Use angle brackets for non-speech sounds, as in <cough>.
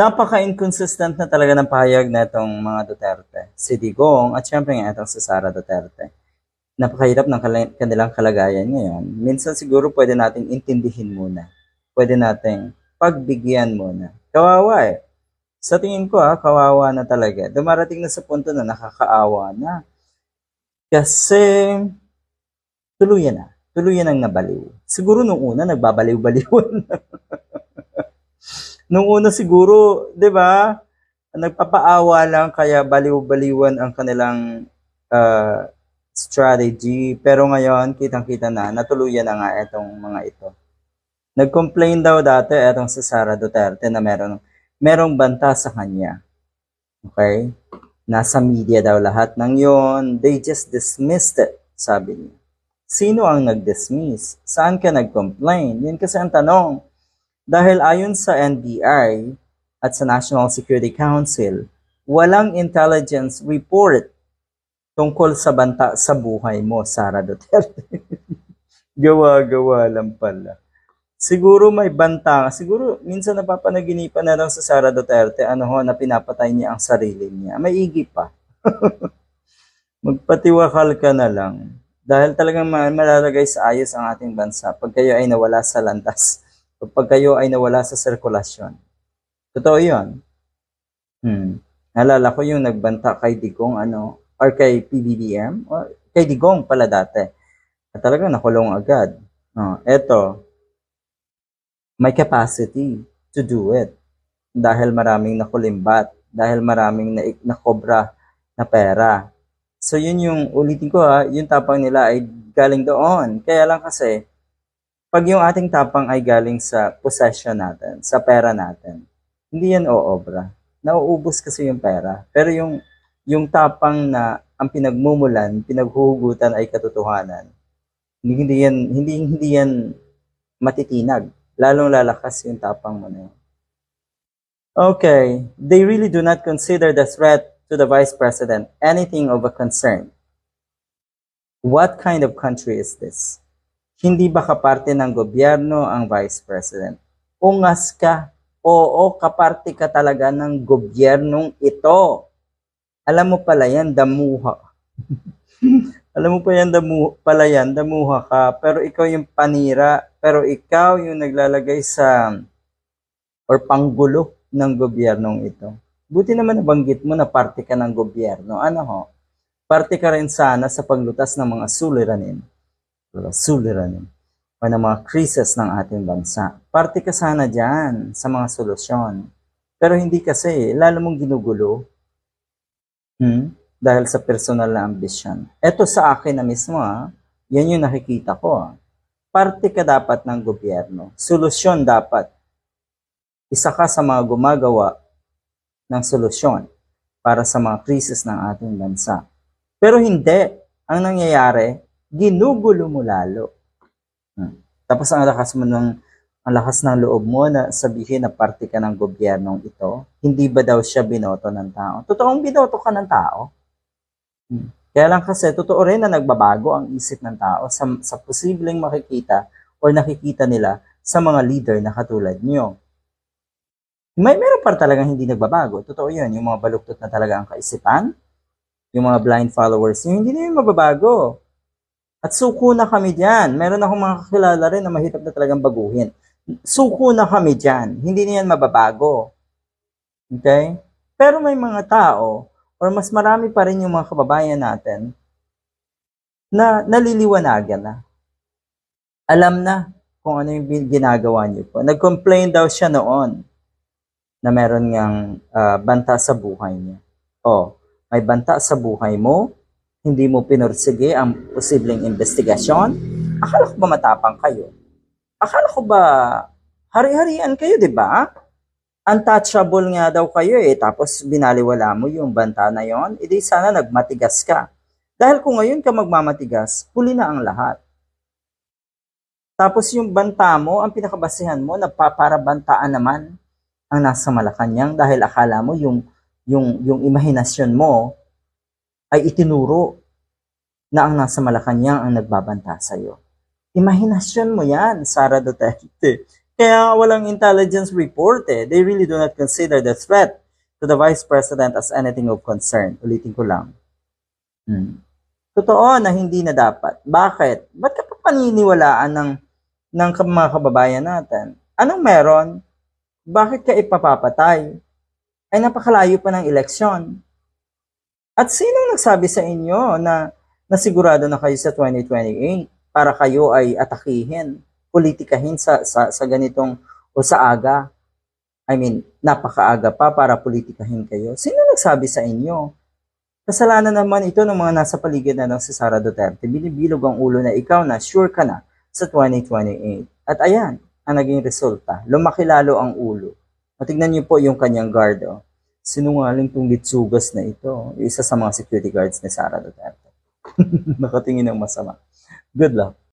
napaka-inconsistent na talaga ng pahayag na itong mga Duterte. Si Digong at syempre nga itong si Sara Duterte. Napakahirap ng kanilang kalagayan ngayon. Minsan siguro pwede nating intindihin muna. Pwede nating pagbigyan muna. Kawawa eh. Sa tingin ko ah, kawawa na talaga. Dumarating na sa punto na nakakaawa na. Kasi tuluyan na. Tuluyan ang nabaliw. Siguro nung una, nagbabaliw-baliwan <laughs> nung una siguro, 'di ba? Nagpapaawa lang kaya baliw-baliwan ang kanilang ah, strategy. Pero ngayon, kitang-kita na, natuluyan na nga itong mga ito. Nag-complain daw dati itong si Sara Duterte na meron, merong banta sa kanya. Okay? Nasa media daw lahat ng yon. They just dismissed it, sabi niya. Sino ang nag-dismiss? Saan ka nag-complain? Yun kasi ang tanong. Dahil ayon sa NBI at sa National Security Council, walang intelligence report tungkol sa banta sa buhay mo, Sara Duterte. <laughs> Gawa-gawa lang pala. Siguro may banta. Siguro minsan napapanaginipan na lang sa Sara Duterte ano ho, na pinapatay niya ang sarili niya. May igi pa. <laughs> Magpatiwakal ka na lang. Dahil talagang ma- malalagay sa ayos ang ating bansa pag kayo ay nawala sa landas. O pag kayo ay nawala sa sirkulasyon. Totoo yun. Hmm. Nalala ko yung nagbanta kay Digong ano, or kay PBBM, or kay Digong pala dati. At talagang nakulong agad. Oh, eto, may capacity to do it. Dahil maraming nakulimbat, dahil maraming na, nakobra na pera. So yun yung, ulitin ko ha, yung tapang nila ay galing doon. Kaya lang kasi, pag yung ating tapang ay galing sa possession natin, sa pera natin, hindi yan oobra. Nauubos kasi yung pera. Pero yung, yung tapang na ang pinagmumulan, pinaghuhugutan ay katotohanan, hindi, hindi yan, hindi, hindi yan matitinag. Lalong lalakas yung tapang mo na yun. Okay, they really do not consider the threat to the vice president anything of a concern. What kind of country is this? Hindi ba kaparte ng gobyerno ang vice president? Ungas ka. Oo, kaparte ka talaga ng gobyernong ito. Alam mo pala yan, damuha. <laughs> Alam mo pa yan, damu, pala yan, damuha ka. Pero ikaw yung panira. Pero ikaw yung naglalagay sa or panggulo ng gobyernong ito. Buti naman nabanggit mo na parte ka ng gobyerno. Ano ho? Parte ka rin sana sa paglutas ng mga suliranin. Suliranin. O ng mga krisis ng ating bansa. Parte ka sana dyan sa mga solusyon. Pero hindi kasi, lalo mong ginugulo. Hmm? Dahil sa personal na ambisyon. Ito sa akin na mismo, ha? yan yung nakikita ko. Ha? Parte ka dapat ng gobyerno. Solusyon dapat isa ka sa mga gumagawa ng solusyon para sa mga krisis ng ating bansa. Pero hindi. Ang nangyayari, ginugulo mo lalo. Hmm. Tapos ang lakas mo ng ang lakas ng loob mo na sabihin na parte ka ng gobyernong ito, hindi ba daw siya binoto ng tao? Totoong binoto ka ng tao. Hmm. Kaya lang kasi, totoo rin na nagbabago ang isip ng tao sa, sa posibleng makikita o nakikita nila sa mga leader na katulad niyo. May meron pa talagang hindi nagbabago. Totoo yun. Yung mga baluktot na talaga ang kaisipan, yung mga blind followers, yung hindi na yun mababago. At suko na kami dyan. Meron akong mga kakilala rin na mahirap na talagang baguhin. Suko na kami dyan. Hindi na yan mababago. Okay? Pero may mga tao, or mas marami pa rin yung mga kababayan natin, na naliliwanagan na. Alam na kung ano yung ginagawa niyo po. Nag-complain daw siya noon na meron ngang ah, banta sa buhay niya. O, may banta sa buhay mo, hindi mo pinursige ang posibleng investigasyon, akala ko ba matapang kayo? Akala ko ba hari-harian kayo, di ba? Untouchable nga daw kayo eh, tapos binaliwala mo yung banta na yon, edi sana nagmatigas ka. Dahil kung ngayon ka magmamatigas, huli na ang lahat. Tapos yung banta mo, ang pinakabasihan mo, nagpaparabantaan naman ang nasa Malacanang dahil akala mo yung yung yung imahinasyon mo ay itinuro na ang nasa Malacanang ang nagbabanta sa iyo. Imahinasyon mo 'yan, Sara Duterte. Kaya walang intelligence report eh. They really do not consider the threat to the Vice President as anything of concern. Ulitin ko lang. Hmm. Totoo na hindi na dapat. Bakit? Ba't ka pa paniniwalaan ng, ng mga kababayan natin? Anong meron? Bakit ka ipapapatay? Ay napakalayo pa ng eleksyon. At sino nagsabi sa inyo na, na sigurado na kayo sa 2028 para kayo ay atakihin, politikahin sa, sa, sa ganitong o sa aga? I mean, napakaaga pa para politikahin kayo. Sino nagsabi sa inyo? Kasalanan naman ito ng mga nasa paligid na ng si Sara Duterte. Binibilog ang ulo na ikaw na sure ka na sa 2028. At ayan, ang naging resulta. Lumaki lalo ang ulo. Matignan niyo po yung kanyang guard. Oh. Sinungaling tong litsugas na ito. Yung isa sa mga security guards ni Sara Duterte. <laughs> Nakatingin ng masama. Good luck.